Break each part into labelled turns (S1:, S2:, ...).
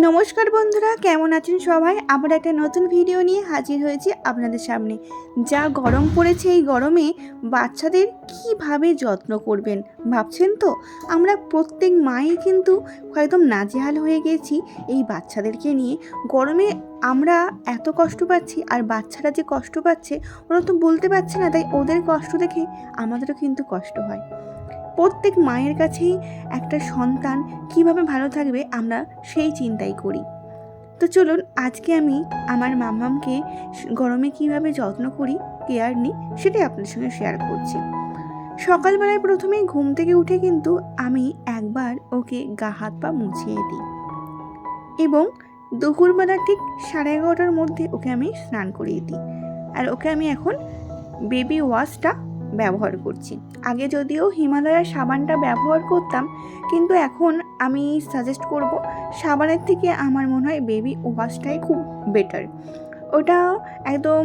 S1: নমস্কার বন্ধুরা, কেমন আছেন সবাই? আমরা একটা নতুন ভিডিও নিয়ে হাজির হয়েছি আপনাদের সামনে। যা গরম পড়েছে এই গরমে বাচ্চাদের কীভাবে যত্ন করবেন, ভাবছেন তো? আমরা প্রত্যেক মাই কিন্তু একদম নাজেহাল হয়ে গেছি এই বাচ্চাদেরকে নিয়ে। গরমে আমরা এত কষ্ট পাচ্ছি, আর বাচ্চারা যে কষ্ট পাচ্ছে, ওরা তো বলতে পারছে না, তাই ওদের কষ্ট দেখে আমাদেরও কিন্তু কষ্ট হয়। প্রত্যেক মায়ের কাছেই একটা সন্তান কীভাবে ভালো থাকবে আমরা সেই চিন্তাই করি। তো চলুন আজকে আমি আমার মাম্মামকে গরমে কীভাবে যত্ন করি, কেয়ার নিই, সেটাই আপনাদের সঙ্গে শেয়ার করছি। সকালবেলায় প্রথমেই ঘুম থেকে উঠে কিন্তু আমি একবার ওকে গা, হাত, পা মুছিয়ে দিই এবং দুপুরবেলা ঠিক সাড়ে এগারোটার মধ্যে ওকে আমি স্নান করিয়ে দিই। আর ওকে আমি এখন বেবি ওয়াশটা ব্যবহার করছি। আগে যদিও হিমালয়ার সাবানটা ব্যবহার করতাম, কিন্তু এখন আমি সাজেস্ট করব সাবানের থেকে আমার মনে হয় বেবি ওয়াশটাই খুব বেটার ওটা একদম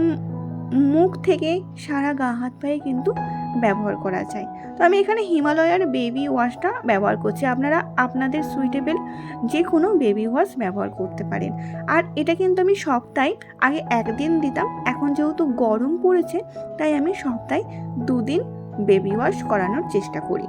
S1: মুখ থেকে সারা গা, হাত পায়ে কিন্তু ব্যবহার করা যায়। তো আমি এখানে হিমালয়ার বেবি ওয়াশটা ব্যবহার করছি। আপনারা আপনাদের সুইটেবেল যে কোনো বেবি ওয়াশ ব্যবহার করতে পারেন। আর এটা কিন্তু আমি সপ্তাহে আগে একদিন দিতাম। এখন যেহেতু গরম পড়েছে, তাই আমি সপ্তাহে দুদিন বেবি ওয়াশ করানোর চেষ্টা করি।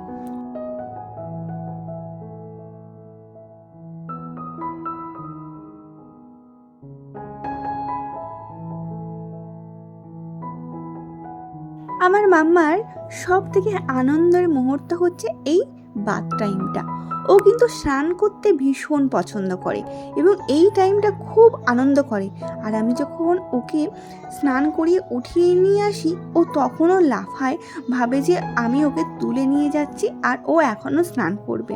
S1: আমার মাম্মার সব থেকে আনন্দের মুহূর্ত হচ্ছে এই বাথ টাইমটা ও কিন্তু স্নান করতে ভীষণ পছন্দ করে এবং এই টাইমটা খুব আনন্দ করে। আর আমি যখন ওকে স্নান করিয়ে উঠিয়ে নিয়ে আসি, ও তখনও লাফায়, ভাবে যে আমি ওকে তুলে নিয়ে যাচ্ছি আর ও এখনও স্নান করবে।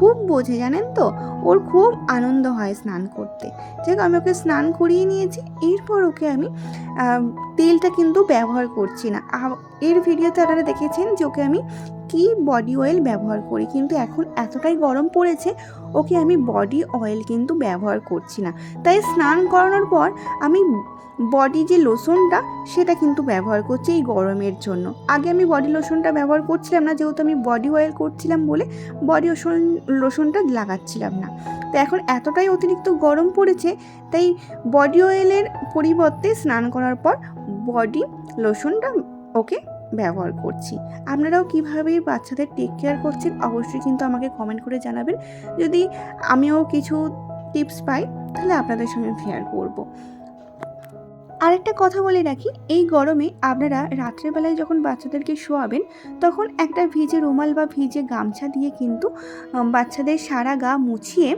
S1: খুব বোঝে, জানেন তো? ওর খুব আনন্দ হয় স্নান করতে। যাই আমি ওকে স্নান করিয়ে নিয়েছি। এরপর ওকে আমি তেলটা কিন্তু ব্যবহার করছি না। এর ভিডিওতে আপনারা দেখেছেন যে ওকে আমি কি বডি অয়েল ব্যবহার করি? কিন্তু এখন এতটাই গরম পড়েছে, ওকে আমি বডি অয়েল কিন্তু ব্যবহার করছি না। তাই স্নান করানোর পর আমি বডি যে লোশনটা সেটা কিন্তু ব্যবহার করছি এই গরমের জন্য। আগে আমি বডি লোশনটা ব্যবহার করছিলাম না, যেহেতু আমি বডি অয়েল করছিলাম বলে বডি লোশন লোশনটা লাগাচ্ছিলাম না। তো এখন এতটাই অতিরিক্ত গরম পড়েছে, তাই বডি অয়েলের পরিবর্তে স্নান করার পর বডি লোশনটা ওকে ব্যবহার করছি। আপনারাও কীভাবে বাচ্চাদের টেক কেয়ার করছেন অবশ্যই কিন্তু আমাকে কমেন্ট করে জানাবেন। যদি আমিও কিছু টিপস পাই, তাহলে আপনাদের সঙ্গে শেয়ার করব। আরেকটা কথা বলে রাখি, এই গরমে আপনারা রাত্রেবেলায় যখন বাচ্চাদেরকে শোয়াবেন, তখন একটা ভিজে রুমাল বা ভিজে গামছা দিয়ে কিন্তু বাচ্চাদের সারা গা মুছিয়ে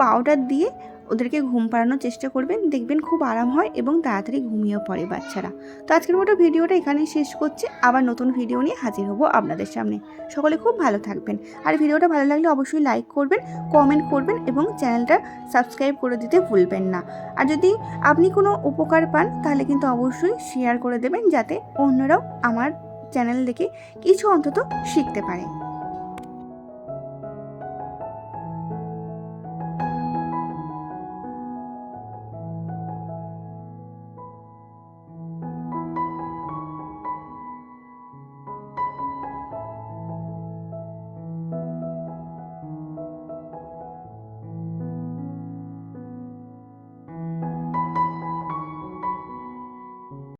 S1: পাউডার দিয়ে ওদেরকে ঘুম পাড়ানোর চেষ্টা করবেন, দেখবেন খুব আরাম হয় এবং তাড়াতাড়ি ঘুমিয়েও পড়ে বাচ্চারা। তো আজকের মতো ভিডিওটা এখানেই শেষ করছি, আবার নতুন ভিডিও নিয়ে হাজির হব আপনাদের সামনে। সকলে খুব ভালো থাকবেন। আর ভিডিওটা ভালো লাগলে অবশ্যই লাইক করবেন কমেন্ট করবেন এবং চ্যানেলটা সাবস্ক্রাইব করে দিতে ভুলবেন না। আর যদি আপনি কোনো উপকার পান, তাহলে কিন্তু অবশ্যই শেয়ার করে দেবেন যাতে অন্যরাও আমার চ্যানেল দেখে কিছু অন্তত শিখতে পারে।